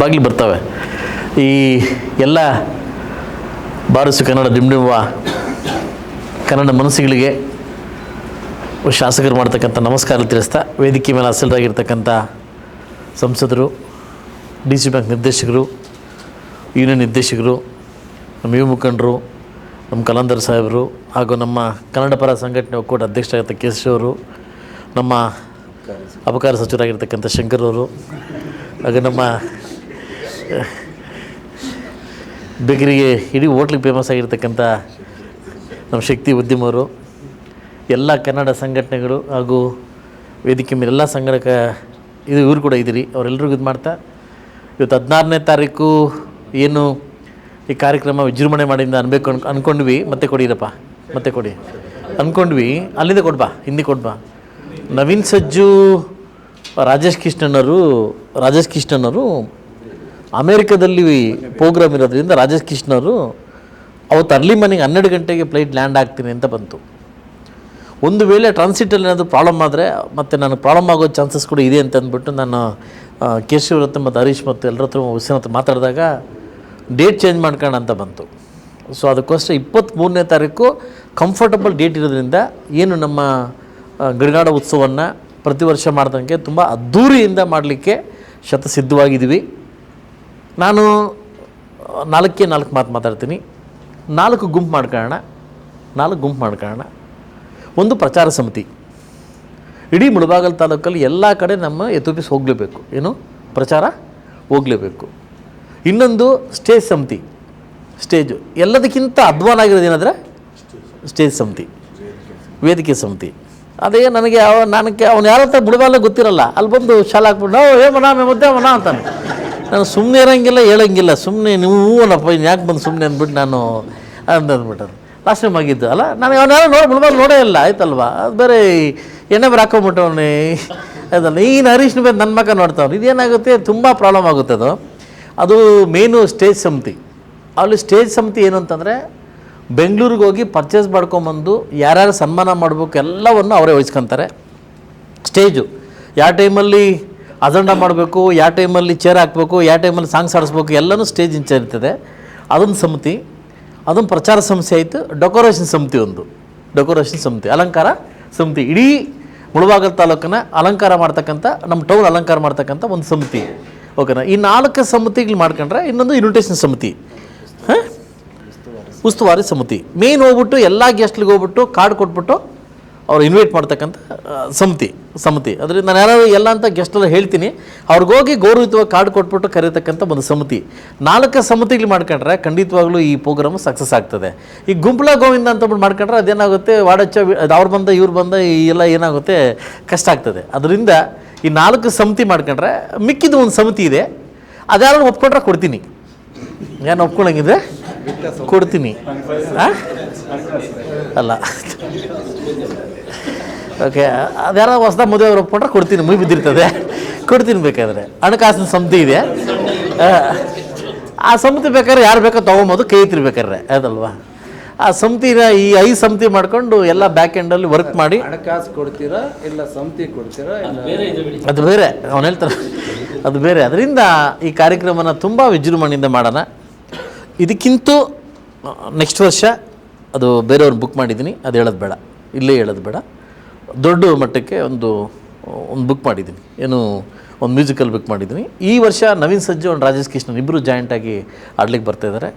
ಬಾಗಿಲು ಬರ್ತವೆ. ಈ ಎಲ್ಲ ಬಾರಿಸು ಕನ್ನಡ ಡಿಂಡಿಂಬ ಕನ್ನಡ ಮನಸ್ಸುಗಳಿಗೆ ಶಾಸಕರು ಮಾಡ್ತಕ್ಕಂಥ ನಮಸ್ಕಾರ ತಿಳಿಸ್ತಾ, ವೇದಿಕೆ ಮೇಲೆ ಅಸಲರಾಗಿರ್ತಕ್ಕಂಥ ಸಂಸದರು, ಡಿ ಸಿ ಬ್ಯಾಂಕ್ ನಿರ್ದೇಶಕರು, ಯೂನಿಯನ್ ನಿರ್ದೇಶಕರು, ನಮ್ಮ ಯುವ ಮುಖಂಡರು, ನಮ್ಮ ಕಲಂದರ್ ಸಾಹೇಬರು ಹಾಗೂ ನಮ್ಮ ಕನ್ನಡ ಪರ ಸಂಘಟನೆ ಒಕ್ಕೂಟ ಅಧ್ಯಕ್ಷರಾಗಿರ್ತ ಕೇಶವರು ನಮ್ಮ ಅಬಕಾರ ಸಚಿವರಾಗಿರ್ತಕ್ಕಂಥ ಶಂಕರ್ ಅವರು, ಹಾಗೂ ನಮ್ಮ ಬೇಕರಿಗೆ ಇಡೀ ಹೋಟ್ಲಿಗೆ ಫೇಮಸ್ ಆಗಿರ್ತಕ್ಕಂಥ ನಮ್ಮ ಶಕ್ತಿ ಉದ್ಯಮರು ಎಲ್ಲ ಕನ್ನಡ ಸಂಘಟನೆಗಳು ಹಾಗೂ ವೇದಿಕೆ ಮೇಲೆ ಎಲ್ಲ ಸಂಘಟಕ, ಇದು ಇವರು ಕೂಡ ಇದ್ದೀರಿ, ಅವರೆಲ್ಲರಿಗೂ ಇದು ಮಾಡ್ತಾ. ಇವತ್ತು ಹದಿನಾರನೇ ತಾರೀಕು ಏನು ಈ ಕಾರ್ಯಕ್ರಮ ವಿಜೃಂಭಣೆ ಮಾಡಿಂದ ಅನ್ಬೇಕು ಅನ್ ಅಂದ್ಕೊಂಡ್ವಿ ಮತ್ತೆ ಕೊಡಿರಪ್ಪ, ಮತ್ತೆ ಕೊಡಿ. ಅಂದ್ಕೊಂಡ್ವಿ ಅಲ್ಲಿಂದ ಕೊಡ್ಬಾ ಹಿಂದೆ ಕೊಡ್ಬಾ ನವೀನ್ ಸಜ್ಜು, ರಾಜೇಶ್ ಕೃಷ್ಣನವರು ರಾಜೇಶ್ ಕೃಷ್ಣನವರು ಅಮೇರಿಕಾದಲ್ಲಿ ಪ್ರೋಗ್ರಾಮ್ ಇರೋದ್ರಿಂದ ರಾಜೇಶ್ ಕೃಷ್ಣರು ಅವತ್ತು ಅರ್ಲಿ ಮಾರ್ನಿಂಗ್ ಹನ್ನೆರಡು ಗಂಟೆಗೆ ಫ್ಲೈಟ್ ಲ್ಯಾಂಡ್ ಆಗ್ತೀನಿ ಅಂತ ಬಂತು. ಒಂದು ವೇಳೆ ಟ್ರಾನ್ಸಿಟಲ್ಲಿ ಏನಾದರೂ ಪ್ರಾಬ್ಲಮ್ ಆದರೆ ಮತ್ತು ನನಗೆ ಪ್ರಾಬ್ಲಮ್ ಆಗೋ ಚಾನ್ಸಸ್ ಕೂಡ ಇದೆ ಅಂತ ಅಂದ್ಬಿಟ್ಟು ನಾನು ಕೇಶವ್ ಹತ್ರ ಮತ್ತು ಹರೀಶ್ ಮತ್ತು ಎಲ್ಲರ ಹತ್ರ ಹುಸೇನ್ ಹತ್ರ ಮಾತಾಡಿದಾಗ ಡೇಟ್ ಚೇಂಜ್ ಮಾಡ್ಕೋಣ ಅಂತ ಬಂತು. ಸೊ ಅದಕ್ಕೋಸ್ಕರ ಇಪ್ಪತ್ತ್ಮೂರನೇ ತಾರೀಕು ಕಂಫರ್ಟಬಲ್ ಡೇಟ್ ಇರೋದ್ರಿಂದ ಏನು ನಮ್ಮ ಗಡಿನಾಡ ಉತ್ಸವವನ್ನು ಪ್ರತಿ ವರ್ಷ ಮಾಡ್ದಂಗೆ ತುಂಬ ಅದ್ಧೂರಿಯಿಂದ ಮಾಡಲಿಕ್ಕೆ ಶತಸಿದ್ಧವಾಗಿದ್ದೀವಿ. ನಾನು ನಾಲ್ಕೇ ನಾಲ್ಕು ಮಾತು ಮಾತಾಡ್ತೀನಿ. ನಾಲ್ಕು ಗುಂಪು ಮಾಡ್ಕೊಳ್ಳೋಣ. ನಾಲ್ಕು ಗುಂಪು ಮಾಡ್ಕೊಳ್ಳೋಣ. ಒಂದು ಪ್ರಚಾರ ಸಮಿತಿ. ಇಡೀ ಮುಳಬಾಗಲ್ ತಾಲೂಕಲ್ಲಿ ಎಲ್ಲ ಕಡೆ ನಮ್ಮ ಎತುಪಿಸ್ ಹೋಗಲೇಬೇಕು. ಏನು? ಪ್ರಚಾರ ಹೋಗಲೇಬೇಕು. ಇನ್ನೊಂದು ಸ್ಟೇಜ್ ಸಮಿತಿ. ಸ್ಟೇಜು. ಎಲ್ಲದಕ್ಕಿಂತ ಅಧ್ವಾನ ಆಗಿರೋದು ಏನಂದರೆ? ಸ್ಟೇಜ್ ಸಮಿತಿ. ವೇದಿಕೆ ಸಮಿತಿ. ಅದೇ ನನಗೆ ಅವ, ನನಗೆ ಅವ್ನು ಯಾರ ಹತ್ರ ಗೊತ್ತಿರಲ್ಲ. ಅಲ್ಲಿ ಬಂದು ಶಾಲೆ ಹಾಕ್ಬಿಟ್ಟು ನಾವು ಮೇ ಮುದ್ದೆ ಮನ ಅಂತಾನೆ. ನಾನು ಸುಮ್ಮನೆ ಇರೋಂಗಿಲ್ಲ, ಹೇಳೋಂಗಿಲ್ಲ. ಸುಮ್ಮನೆ ನೀವು ಅಲ್ಲಪ್ಪ ಇನ್ನು ಯಾಕೆ ಬಂದು ಸುಮ್ಮನೆ ಅಂದ್ಬಿಟ್ಟು ನಾನು ಅಂದ್ಬಿಟ್ಟರು. ಲಾಸ್ಟ್ ಟೈಮ್ ಆಗಿದ್ದು, ಅಲ್ಲ? ನಾನು ಅವನ್ಯಾರು ನೋಡಿ ಮುಳಬಾಲ್ ನೋಡೇ ಇಲ್ಲ, ಆಯ್ತಲ್ವಾ? ಅದು ಬೇರೆ ಎಣ್ಣೆ ಬರ ಅದಲ್ಲ, ಈಗಿನ ಹರೀಶ್ನ ಬೇರೆ ನನ್ನ ಮಗ ನೋಡ್ತಾವ್ನು. ಇದೇನಾಗುತ್ತೆ ತುಂಬ ಪ್ರಾಬ್ಲಮ್ ಆಗುತ್ತೆ ಅದು. ಅದು ಮೇನು ಸ್ಟೇಜ್ ಸಮಿತಿ. ಅಲ್ಲಿ ಸ್ಟೇಜ್ ಸಮಿತಿ ಏನು ಅಂತಂದರೆ, ಬೆಂಗಳೂರಿಗೆ ಹೋಗಿ ಪರ್ಚೇಸ್ ಮಾಡ್ಕೊಂಬಂದು ಯಾರ್ಯಾರು ಸನ್ಮಾನ ಮಾಡಬೇಕು, ಎಲ್ಲವನ್ನು ಅವರೇ ವಹಿಸ್ಕೊತಾರೆ. ಸ್ಟೇಜು ಯಾವ ಟೈಮಲ್ಲಿ ಅಜೆಂಡ ಮಾಡಬೇಕು, ಯಾವ ಟೈಮಲ್ಲಿ ಚೇರ್ ಹಾಕಬೇಕು, ಯಾವ ಟೈಮಲ್ಲಿ ಸಾಂಗ್ಸ್ ಆಡಿಸ್ಬೇಕು ಎಲ್ಲನೂ ಸ್ಟೇಜ್ ಇರ್ತದೆ. ಅದೊಂದು ಸಮಿತಿ, ಅದೊಂದು ಪ್ರಚಾರ ಸಮಸ್ಯೆ ಆಯಿತು ಡೆಕೋರೇಷನ್ ಸಮಿತಿ ಒಂದು. ಡೆಕೋರೇಷನ್ ಸಮಿತಿ, ಅಲಂಕಾರ ಸಮಿತಿ. ಇಡೀ ಮುಳಬಾಗಲ್ ತಾಲೂಕನ್ನ ಅಲಂಕಾರ ಮಾಡ್ತಕ್ಕಂಥ, ನಮ್ಮ ಟೌನ್ ಅಲಂಕಾರ ಮಾಡ್ತಕ್ಕಂಥ ಒಂದು ಸಮಿತಿ. ಓಕೆನಾ ಈ ನಾಲ್ಕು ಸಮಿತಿಗಳು ಮಾಡ್ಕೊಂಡ್ರೆ ಇನ್ನೊಂದು ಇನ್ವಿಟೇಷನ್ ಸಮಿತಿ. ಹಾಂ? ಉಸ್ತುವಾರಿ ಸಮಿತಿ. ಮೇನ್ ಹೋಗ್ಬಿಟ್ಟು ಎಲ್ಲ ಗೆಸ್ಟ್ಲಿಗೆ ಹೋಗ್ಬಿಟ್ಟು ಕಾರ್ಡ್ ಕೊಟ್ಬಿಟ್ಟು ಅವ್ರು ಇನ್ವೈಟ್ ಮಾಡ್ತಕ್ಕಂಥ ಸಮಿತಿ. ಸಮಿತಿ. ಅದರಿಂದ ನಾನು ಯಾರು ಎಲ್ಲ ಅಂತ ಗೆಸ್ಟೆಲ್ಲ ಹೇಳ್ತೀನಿ. ಅವ್ರಿಗೋಗಿ ಗೌರವಿತವಾಗಿ ಕಾರ್ಡ್ ಕೊಟ್ಬಿಟ್ಟು ಕರೀತಕ್ಕಂಥ ಒಂದು ಸಮಿತಿ. ನಾಲ್ಕು ಸಮಿತಿಗಳು ಮಾಡ್ಕೊಂಡ್ರೆ ಖಂಡಿತವಾಗ್ಲೂ ಈ ಪ್ರೋಗ್ರಾಮ್ ಸಕ್ಸಸ್ ಆಗ್ತದೆ. ಈ ಗುಂಪಲ ಗೋವಿಂದ ಅಂತ ಮಾಡ್ಕೊಂಡ್ರೆ ಅದೇನಾಗುತ್ತೆ, ವಾಡಚ್ಚ ಅವ್ರು ಬಂದ, ಇವ್ರು ಬಂದ, ಈ ಎಲ್ಲ ಏನಾಗುತ್ತೆ, ಕಷ್ಟ ಆಗ್ತದೆ. ಅದರಿಂದ ಈ ನಾಲ್ಕು ಸಮಿತಿ ಮಾಡ್ಕೊಂಡ್ರೆ ಮಿಕ್ಕಿದ ಒಂದು ಸಮಿತಿ ಇದೆ. ಅದ್ಯಾರು ಒಪ್ಕೊಂಡ್ರೆ ಕೊಡ್ತೀನಿ. ಏನು ಒಪ್ಕೊಳಂಗಿದ್ರೆ? ಕೊಡ್ತೀನಿ. ಹಾಂ ಅಲ್ಲ. ಓಕೆ ಅದ್ಯಾರ ಹೊಸ್ದ ಮದುವೆ ಅವ್ರು ಒಪ್ಕೊಂಡ್ರೆ ಕೊಡ್ತೀನಿ ಮುಗಿ ಬಿದ್ದಿರ್ತದೆ. ಕೊಡ್ತೀನಿ ಬೇಕಾದ್ರೆ. ಹಣಕಾಸಿನ ಸಮಿತಿ ಇದೆ. ಆ, ಸಮಿತಿ ಬೇಕಾದ್ರೆ ಯಾರು ಬೇಕೋ ತೊಗೊಬೋದು ಕೈ ತಿರ್ಬೇಕಾದ್ರೆ ಅದಲ್ವಾ ಆ ಸಮಿತಿನ ಈ ಐ ಸಮಿತಿ ಮಾಡ್ಕೊಂಡು ಎಲ್ಲ ಬ್ಯಾಕ್ ಎಂಡಲ್ಲಿ ವರ್ಕ್ ಮಾಡಿ. ಹಣಕಾಸು ಕೊಡ್ತೀರಾ ಇಲ್ಲ ಸಮಿತಿ ಕೊಡ್ತೀರಾ ಅದು ಬೇರೆ ಅವನು ಹೇಳ್ತಾರೆ ಅದು ಬೇರೆ. ಅದರಿಂದ ಈ ಕಾರ್ಯಕ್ರಮನ ತುಂಬ ವಿಜೃಂಭಣೆಯಿಂದ ಮಾಡೋಣ. ಇದಕ್ಕಿಂತ ನೆಕ್ಸ್ಟ್ ವರ್ಷ ಅದು ಬೇರೆಯವ್ರು ಬುಕ್ ಮಾಡಿದ್ದೀನಿ. ಅದು ಹೇಳೋದು ಬೇಡ. ಇಲ್ಲೇ ಹೇಳೋದು ಬೇಡ. ದೊಡ್ಡ ಮಟ್ಟಕ್ಕೆ ಒಂದು ಒಂದು ಬುಕ್ ಮಾಡಿದ್ದೀನಿ. ಏನು ಒಂದು ಮ್ಯೂಸಿಕಲ್ ಬುಕ್ ಮಾಡಿದ್ದೀನಿ. ಈ ವರ್ಷ ನವೀನ್ ಸಜ್ಜು ಒಂದು ರಾಜೇಶ್ ಕೃಷ್ಣನ್ ಇಬ್ಬರು ಜಾಯಿಂಟಾಗಿ ಆಡ್ಲಿಕ್ಕೆ ಬರ್ತಾ ಇದ್ದಾರೆ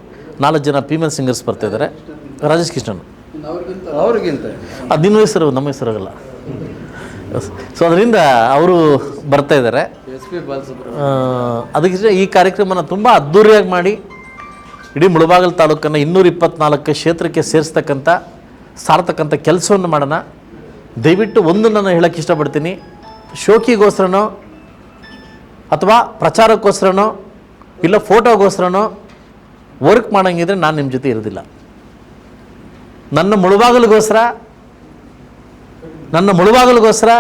ನಾಲ್ಕು ಜನ ಫೀಮೇಲ್ ಸಿಂಗರ್ಸ್ ಬರ್ತಾ ಇದ್ದಾರೆ ರಾಜೇಶ್ ಕೃಷ್ಣನ್. ಅವ್ರಿಗಿಂತ. ಅದು ನಿನ್ನ ಹೆಸರು ನಮ್ಮ ಹೆಸರಾಗಲ್ಲ ಸೊ ಅದರಿಂದ ಅವರು ಬರ್ತಾ ಇದ್ದಾರೆ ಅದಕ್ಕೆ ಈ ಕಾರ್ಯಕ್ರಮನ ತುಂಬ ಅದ್ದೂರಿಯಾಗಿ ಮಾಡಿ ಇಡೀ ಮುಳಬಾಗಲ್ ತಾಲೂಕನ್ನು ಇನ್ನೂರ ಇಪ್ಪತ್ನಾಲ್ಕು ಕ್ಷೇತ್ರಕ್ಕೆ ಸೇರಿಸ್ತಕ್ಕಂಥ ಸಾರ್ತಕ್ಕಂಥ ಕೆಲಸವನ್ನು ಮಾಡೋಣ. ದಯವಿಟ್ಟು ಒಂದು ನಾನು ಹೇಳೋಕ್ಕೆ ಇಷ್ಟಪಡ್ತೀನಿ. ಶೋಕಿಗೋಸ್ಕರನೋ ಅಥವಾ ಪ್ರಚಾರಕ್ಕೋಸ್ಕರನೋ ಇಲ್ಲ ಫೋಟೋಗೋಸ್ಕರನೋ ವರ್ಕ್ ಮಾಡೋಂಗಿದ್ರೆ ನಾನು ನಿಮ್ಮ ಜೊತೆ ಇರೋದಿಲ್ಲ. ನನ್ನ ಮುಳುಬಾಗಲಿಗೋಸ್ಕರ ನನ್ನ ಮುಳುಬಾಗಲಿಗೋಸ್ಕರ,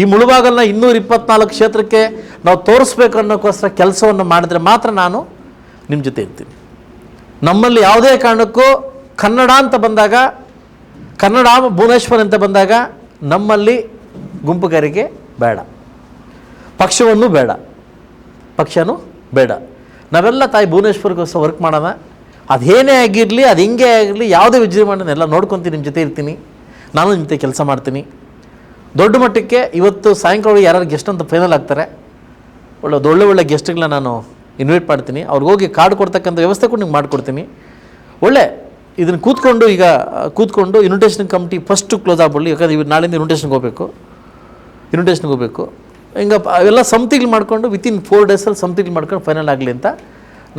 ಈ ಮುಳುಬಾಗಲನ್ನ ಇನ್ನೂರ ಇಪ್ಪತ್ನಾಲ್ಕು ಕ್ಷೇತ್ರಕ್ಕೆ ನಾವು ತೋರಿಸ್ಬೇಕು ಅನ್ನೋಕ್ಕೋಸ್ಕರ ಕೆಲಸವನ್ನು ಮಾಡಿದ್ರೆ ಮಾತ್ರ ನಾನು ನಿಮ್ಮ ಜೊತೆ ಇರ್ತೀನಿ. ನಮ್ಮಲ್ಲಿ ಯಾವುದೇ ಕಾರಣಕ್ಕೂ ಕನ್ನಡ ಅಂತ ಬಂದಾಗ ಕನ್ನಡ ಭುವನೇಶ್ವರ್ ಅಂತ ಬಂದಾಗ ನಮ್ಮಲ್ಲಿ ಗುಂಪುಗಾರಿಕೆ ಬೇಡ. ಪಕ್ಷವನ್ನು ಬೇಡ. ಪಕ್ಷನೂ ಬೇಡ. ನಾವೆಲ್ಲ ತಾಯಿ ಭುವನೇಶ್ವರ್ಗೋಸ್ಕರ ವರ್ಕ್ ಮಾಡೋಣ. ಅದೇನೇ ಆಗಿರಲಿ, ಅದು ಹೆಂಗೆ ಆಗಿರಲಿ, ಯಾವುದೇ ವಿಜೃಂಭಣೆ ಎಲ್ಲ ನೋಡ್ಕೊತೀನಿ ನಿಮ್ಮ ಜೊತೆ ಇರ್ತೀನಿ. ನಾನು ನಿಮ್ಮ ಜೊತೆ ಕೆಲಸ ಮಾಡ್ತೀನಿ. ದೊಡ್ಡ ಮಟ್ಟಕ್ಕೆ ಇವತ್ತು ಸಾಯಂಕಾಲ ಯಾರು ಗೆಸ್ಟ್ ಅಂತ ಫೈನಲ್ ಆಗ್ತಾರೆ. ಒಳ್ಳೆ ಒಳ್ಳೆ ಒಳ್ಳೆ ಗೆಸ್ಟ್ಗಳನ್ನ ನಾನು ಇನ್ವೈಟ್ ಮಾಡ್ತೀನಿ. ಅವ್ರಿಗೆ ಹೋಗಿ ಕಾರ್ಡ್ ಕೊಡ್ತಕ್ಕಂಥ ವ್ಯವಸ್ಥೆ ಕೂಡ ನಿಮ್ಗೆ ಮಾಡಿಕೊಡ್ತೀನಿ. ಒಳ್ಳೆ ಇದನ್ನು ಕೂತ್ಕೊಂಡು ಈಗ ಕೂತ್ಕೊಂಡು ಇನ್ವಿಟೇಷನ್ ಕಮಿಟಿ ಫಸ್ಟು ಕ್ಲೋಸ್ ಆಗ್ಬಿಡಲಿ. ಯಾಕಂದ್ರೆ ಇವ್ರು ನಾಳಿಂದ ಇನ್ವಿಟೇಷನ್ಗೆ ಹೋಗಬೇಕು. ಇನ್ವಿಟೇಷನ್ಗೆ ಹೋಗಬೇಕು. ಹಿಂಗೆ ಅವೆಲ್ಲ ಸಮ್ತಿಂಗ್ ಮಾಡಿಕೊಂಡು ವಿತಿನ್ ಫೋರ್ ಡೇಸಲ್ಲಿ ಸಮಿತಿಗಳು ಮಾಡ್ಕೊಂಡು ಫೈನಲ್ ಆಗಲಿ ಅಂತ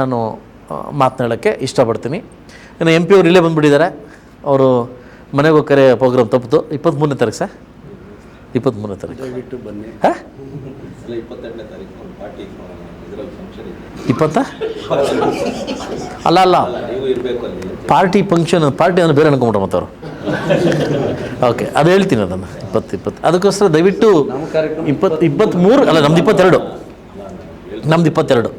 ನಾನು ಮಾತನಾಡೋಕ್ಕೆ ಇಷ್ಟಪಡ್ತೀನಿ. ಇನ್ನು ಎಂ ಪಿ ಅವರು ಇಲ್ಲೇ ಬಂದುಬಿಟ್ಟಿದ್ದಾರೆ. ಅವರು ಮನೆಗೆ ಹೋಗ್ಕರೆ ಪ್ರೋಗ್ರಾಮ್ ತಪ್ಪಿತು. ಇಪ್ಪತ್ತ್ಮೂರನೇ ತಾರೀಕು ಸರ್. ಇಪ್ಪತ್ತ್ಮೂರನೇ ತಾರೀಕು. ಹಾಂ? ಇಪ್ಪತ್ತ? ಅಲ್ಲ ಅಲ್ಲ. ಪಾರ್ಟಿ ಫಂಕ್ಷನ್ ಪಾರ್ಟಿ ಅಂದ್ರೆ ಬೇರೆ ಅನ್ಕೊಂಬಿಟ್ರೆ ಮತ್ತವರು. ಅವರು ಓಕೆ ಅದು ಹೇಳ್ತೀನಿ ಅದನ್ನು. ಇಪ್ಪತ್ತು ಇಪ್ಪತ್ತು. ಅದಕ್ಕೋಸ್ಕರ ದಯವಿಟ್ಟು ಇಪ್ಪತ್ತು ಇಪ್ಪತ್ತ್ಮೂರು ಅಲ್ಲ ನಮ್ದು ಇಪ್ಪತ್ತೆರಡು. ನಮ್ದು ಇಪ್ಪತ್ತೆರಡು.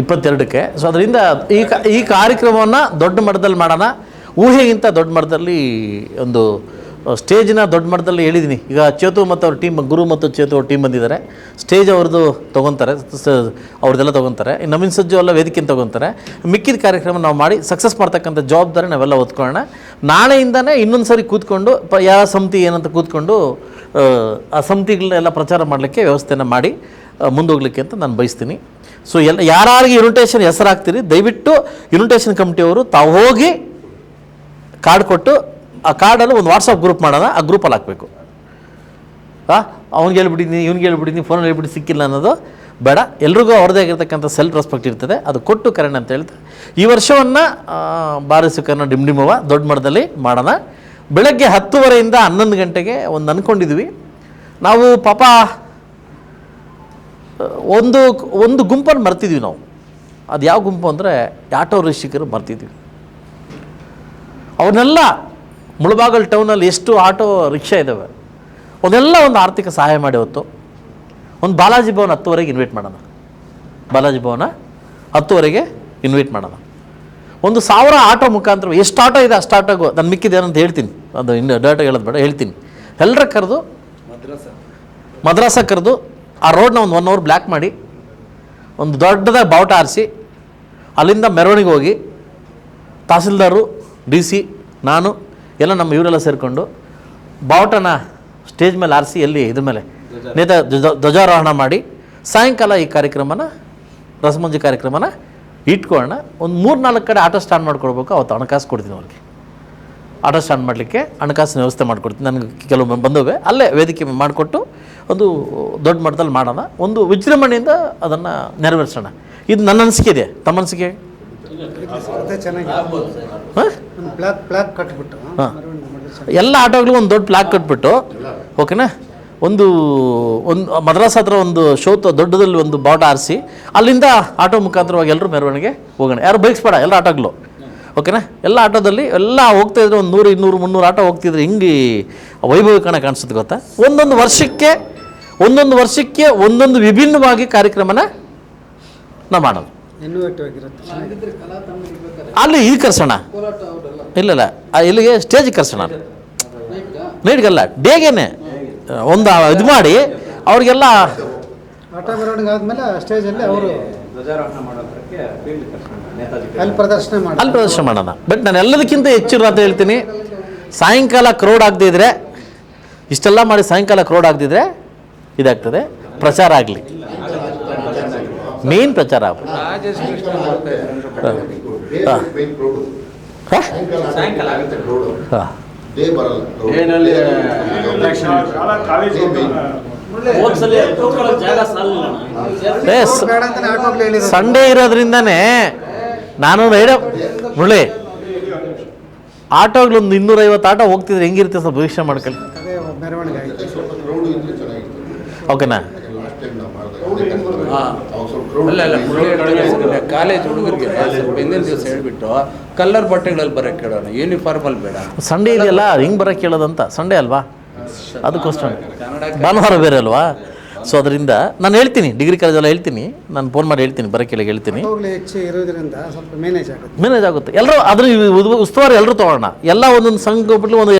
ಇಪ್ಪತ್ತೆರಡಕ್ಕೆ. ಸೊ ಅದರಿಂದ ಈ ಕ ಈ ಕಾರ್ಯಕ್ರಮವನ್ನು ದೊಡ್ಡ ಮಟ್ಟದಲ್ಲಿ ಮಾಡೋಣ. ಊಹೆಗಿಂತ ದೊಡ್ಡ ಮಟ್ಟದಲ್ಲಿ ಒಂದು ಸ್ಟೇಜಿನ ದೊಡ್ಡ ಮಟ್ಟದಲ್ಲಿ ಹೇಳಿದ್ದೀನಿ ಈಗ ಚೇತು ಮತ್ತು ಅವ್ರ ಟೀಮ್ ಗುರು ಮತ್ತು ಚೇತು ಅವ್ರ ಟೀಮ್ ಬಂದಿದ್ದಾರೆ. ಸ್ಟೇಜ್ ಅವ್ರದ್ದು ತೊಗೊತಾರೆ. ಅವ್ರದ್ದೆಲ್ಲ ತೊಗೊತಾರೆ. ನವೀನ್ ಸಜ್ಜು ಎಲ್ಲ ವೇದಿಕೆ ತೊಗೊತಾರೆ. ಮಿಕ್ಕಿದ ಕಾರ್ಯಕ್ರಮ ನಾವು ಮಾಡಿ ಸಕ್ಸಸ್ ಮಾಡ್ತಕ್ಕಂಥ ಜವಾಬ್ದಾರಿ ನಾವೆಲ್ಲ ಹೊತ್ಕೊಳ್ಳೋಣ. ನಾಳೆಯಿಂದನೇ ಇನ್ನೊಂದು ಸಾರಿ ಕೂತ್ಕೊಂಡು ಪ ಯಾವ ಸಮಿತಿ ಏನಂತ ಕೂತ್ಕೊಂಡು ಆ, ಸಮಿತಿಗಳನ್ನೆಲ್ಲ ಪ್ರಚಾರ ಮಾಡಲಿಕ್ಕೆ ವ್ಯವಸ್ಥೆಯನ್ನು ಮಾಡಿ ಮುಂದೋಗ್ಲಿಕ್ಕೆ ಅಂತ ನಾನು ಬಯಸ್ತೀನಿ. ಸೊ ಎಲ್ಲ ಯಾರಿಗೆ ಇನ್ವಿಟೇಷನ್ ಹೆಸರಾಗ್ತೀರಿ ದಯವಿಟ್ಟು ಇನ್ವಿಟೇಷನ್ ಕಮಿಟಿಯವರು ತಾವು ಹೋಗಿ ಕಾರ್ಡ್ ಕೊಟ್ಟು ಆ ಕಾರ್ಡಲ್ಲಿ ಒಂದು ವಾಟ್ಸಪ್ ಗ್ರೂಪ್ ಮಾಡೋಣ, ಆ ಗ್ರೂಪಲ್ಲಿ ಹಾಕಬೇಕು. ಹಾಂ ಅವ್ನಿಗೆ ಹೇಳ್ಬಿಟ್ಟಿದ್ದೀನಿ ಇವ್ನಿಗೆ ಹೇಳ್ಬಿಟ್ಟಿದ್ದೀನಿ ಫೋನಲ್ಲಿ ಹೇಳ್ಬಿಟ್ಟು ಸಿಕ್ಕಿಲ್ಲ ಅನ್ನೋದು ಬೇಡ. ಎಲ್ರಿಗೂ ಅವ್ರದ್ದೇ ಆಗಿರ್ತಕ್ಕಂಥ ಸೆಲ್ಫ್ ರೆಸ್ಪೆಕ್ಟ್ ಇರ್ತದೆ. ಅದು ಕೊಟ್ಟು ಕರೆಣ ಅಂತ ಹೇಳ್ತಾ, ಈ ವರ್ಷವನ್ನು ಬಾರಿಸು ಕನ್ನಡ ಡಿಮ್ಡಿಮವ ದೊಡ್ಡ ಮಟ್ಟದಲ್ಲಿ ಮಾಡೋಣ. ಬೆಳಗ್ಗೆ ಹತ್ತುವರೆಯಿಂದ ಹನ್ನೊಂದು ಗಂಟೆಗೆ ಒಂದು ಅಂದ್ಕೊಂಡಿದ್ವಿ ನಾವು ಪಾಪ, ಒಂದು ಒಂದು ಗುಂಪನ್ನು ಮರ್ತಿದ್ವಿ ನಾವು. ಅದು ಯಾವ ಗುಂಪು ಅಂದರೆ ಆಟೋ ರಿಷಿಕರು ಮರ್ತಿದ್ವಿ. ಅವನ್ನೆಲ್ಲ ಮುಳಬಾಗಲ್ ಟೌನಲ್ಲಿ ಎಷ್ಟು ಆಟೋ ರಿಕ್ಷಾ ಇದ್ದಾವೆ ಅದೆಲ್ಲ ಒಂದು ಆರ್ಥಿಕ ಸಹಾಯ ಮಾಡಿ ಹೊತ್ತು. ಒಂದು ಬಾಲಾಜಿ ಭವನ ಹತ್ತುವರೆಗೆ ಇನ್ವೈಟ್ ಮಾಡೋಣ. ಬಾಲಾಜಿ ಭವನ ಹತ್ತುವರೆಗೆ ಇನ್ವೈಟ್ ಮಾಡೋಣ. ಒಂದು ಸಾವಿರ ಆಟೋ ಮುಖಾಂತರ, ಎಷ್ಟು ಆಟೋ ಇದೆ ಅಷ್ಟು ಆಟೋಗೂ, ನಾನು ಮಿಕ್ಕಿದೆ ಅಂತ ಹೇಳ್ತೀನಿ. ಅದು ಇನ್ನು ಡೇಟಾ ಹೇಳೋದು ಬೇಡ, ಹೇಳ್ತೀನಿ. ಎಲ್ಲರ ಕರೆದು, ಮದ್ರಾಸ ಕರೆದು, ಆ ರೋಡ್ನ ಒಂದು ಒನ್ ಅವರ್ ಬ್ಲ್ಯಾಕ್ ಮಾಡಿ, ಒಂದು ದೊಡ್ಡದಾಗಿ ಬಾವುಟ ಆರಿಸಿ, ಅಲ್ಲಿಂದ ಮೆರವಣಿಗೆ ಹೋಗಿ, ತಹಸೀಲ್ದಾರು, ಡಿ ಸಿ, ನಾನು ಎಲ್ಲ ನಮ್ಮ ಇವರೆಲ್ಲ ಸೇರಿಕೊಂಡು ಬಾವುಟನ ಸ್ಟೇಜ್ ಮೇಲೆ ಆರಿಸಿ ಎಲ್ಲಿ ಇದ್ರ ಮೇಲೆ ನೇತ ಧ್ವಜ- ಧ್ವಜಾರೋಹಣ ಮಾಡಿ ಸಾಯಂಕಾಲ ಈ ಕಾರ್ಯಕ್ರಮನ ರಸಮಂಜು ಕಾರ್ಯಕ್ರಮನ ಇಟ್ಕೊಳ್ಳೋಣ. ಒಂದು ಮೂರು ನಾಲ್ಕು ಕಡೆ ಆಟೋ ಸ್ಟಾಂಡ್ ಮಾಡ್ಕೊಡ್ಬೇಕು. ಅವತ್ತು ಹಣಕಾಸು ಕೊಡ್ತೀನಿ ಅವ್ರಿಗೆ. ಆಟೋ ಸ್ಟ್ಯಾಂಡ್ ಮಾಡಲಿಕ್ಕೆ ಹಣಕಾಸಿನ ವ್ಯವಸ್ಥೆ ಮಾಡಿಕೊಡ್ತೀನಿ. ನನಗೆ ಕೆಲವು ಬಂದವೆ. ಅಲ್ಲೇ ವೇದಿಕೆ ಮಾಡಿಕೊಟ್ಟು ಒಂದು ದೊಡ್ಡ ಮಟ್ಟದಲ್ಲಿ ಮಾಡೋಣ. ಒಂದು ವಿಜೃಂಭಣೆಯಿಂದ ಅದನ್ನು ನೆರವೇರಿಸೋಣ. ಇದು ನನ್ನ ಅನಿಸಿಕೆ ಇದೆ. ತಮ್ಮ ಅನಿಸಿಕೆ ಹಾಂ? ಹಾಂ. ಎಲ್ಲ ಆಟೋಗಳಿಗೂ ಒಂದು ದೊಡ್ಡ ಪ್ಲಾಕ್ ಕಟ್ಬಿಟ್ಟು ಓಕೆನಾ? ಒಂದು ಒಂದು ಮದ್ರಾಸ್ ಹತ್ರ ಒಂದು ಶೋ ದೊಡ್ಡದಲ್ಲಿ ಒಂದು ಬಾಟ ಆರಿಸಿ ಅಲ್ಲಿಂದ ಆಟೋ ಮುಖಾಂತರವಾಗಿ ಎಲ್ಲರೂ ಮೆರವಣಿಗೆ ಹೋಗೋಣ. ಯಾರು ಬೈಕ್ಸ್ ಬೇಡ ಎಲ್ಲ ಆಟೋಗಳು. ಓಕೆನಾ? ಎಲ್ಲ ಆಟೋದಲ್ಲಿ ಎಲ್ಲ ಹೋಗ್ತಾ ಇದ್ರೆ ಒಂದು ನೂರು ಇನ್ನೂರು ಮುನ್ನೂರು ಆಟೋ ಹೋಗ್ತಿದ್ರೆ ಹಿಂಗೆ ಕಣ ಕಾಣಿಸುತ್ತೆ ಗೊತ್ತಾ? ಒಂದೊಂದು ವರ್ಷಕ್ಕೆ ಒಂದೊಂದು ವರ್ಷಕ್ಕೆ ಒಂದೊಂದು ವಿಭಿನ್ನವಾಗಿ ಕಾರ್ಯಕ್ರಮನ ನಾವು ಮಾಡೋದು. ಅಲ್ಲಿ ಈ ಕರ್ಸೋಣ. ಇಲ್ಲ ಇಲ್ಲ. ಇಲ್ಲಿಗೆ ಸ್ಟೇಜಿಗೆ ಕರ್ಸೋಣ ನೈಟ್ಗಲ್ಲ ಡೇಗೇನೆ ಒಂದು ಇದು ಮಾಡಿ. ಅವ್ರಿಗೆಲ್ಲ ಆಟ ಮೆರವಣಿಗೆ ಆದಮೇಲೆ ಸ್ಟೇಜಲ್ಲಿ ಅವರು ಅಲ್ಲಿ ಪ್ರದರ್ಶನ ಮಾಡಿ ಅಲ್ಲಿ ಪ್ರದರ್ಶನ ಮಾಡೋಣ. ಬಟ್ ನಾನು ಎಲ್ಲದಕ್ಕಿಂತ ಹೆಚ್ಚು ಅಂತ ಹೇಳ್ತೀನಿ. ಸಾಯಂಕಾಲ ಕ್ರೌಡ್ ಆಗದಿದ್ರೆ ಇಷ್ಟೆಲ್ಲ ಮಾಡಿ ಸಾಯಂಕಾಲ ಕ್ರೌಡ್ ಆಗದಿದ್ರೆ ಇದಾಗ್ತದೆ. ಪ್ರಚಾರ ಆಗಲಿ. ಮೇನ್ ಪ್ರಚಾರ. ಆಗ್ಬೇಕು. ಸಂಡೇ ಇರೋದ್ರಿಂದನೇ ನಾನು ಹೇಳ ಮುಳ್ಳಿ ಆಟೋಗಳೊಂದು ಇನ್ನೂರೈವತ್ತು ಆಟೋ ಹೋಗ್ತಿದ್ರೆ ಹೆಂಗಿರುತ್ತೆ ಸ್ವಲ್ಪ ಭವಿಷ್ಯ ಮಾಡ್ಕೊಳ್ಳಿ ಓಕೆನಾ ಅಲ್ಲ ಅಲ್ಲ ಹುಡುಗರಿಗೆ ಕಾಲೇಜ್ ಹುಡುಗರಿಗೆ ಸ್ವಲ್ಪ ಹಿಂದಿನ ದಿವಸ ಹೇಳ್ಬಿಟ್ಟು ಕಲ್ಲರ್ ಬಟ್ಟೆಗಳಲ್ಲಿ ಬರಕ್ಕೆ ಕೇಳೋಣ ಯೂನಿಫಾರ್ಮ್ ಅಲ್ಲಿ ಬೇಡ. ಸಂಡೇ ಇದೆಯಲ್ಲ ಹಿಂಗೆ ಬರೋಕ್ಕೆ ಕೇಳೋದಂತ? ಸಂಡೇ ಅಲ್ವಾ? ಅದಕ್ಕೋಸ್ಕರ ಭಾನುವಾರ ಬೇರೆ ಅಲ್ವಾ? ಸೊ ಅದರಿಂದ ನಾನು ಹೇಳ್ತೀನಿ ಡಿಗ್ರಿ ಕಾಲೇಜೆಲ್ಲ ಹೇಳ್ತೀನಿ. ನಾನು ಫೋನ್ ಮಾಡಿ ಹೇಳ್ತೀನಿ ಬರೋಕ್ಕೆ ಹೇಳಿ ಹೇಳ್ತೀನಿ. ಆಟೋಗಳು ಹೆಚ್ಚು ಇರೋದ್ರಿಂದ ಸ್ವಲ್ಪ ಮ್ಯಾನೇಜ್ ಆಗುತ್ತೆ. ಮ್ಯಾನೇಜ್ ಆಗುತ್ತೆ. ಎಲ್ಲರೂ ಅದ್ರ ಉಸ್ತುವಾರಿ ಎಲ್ಲರೂ ತೊಗೊಳ್ಳೋಣ. ಎಲ್ಲ ಒಂದೊಂದು ಸಂಘ ಬಿಟ್ಟು ಒಂದು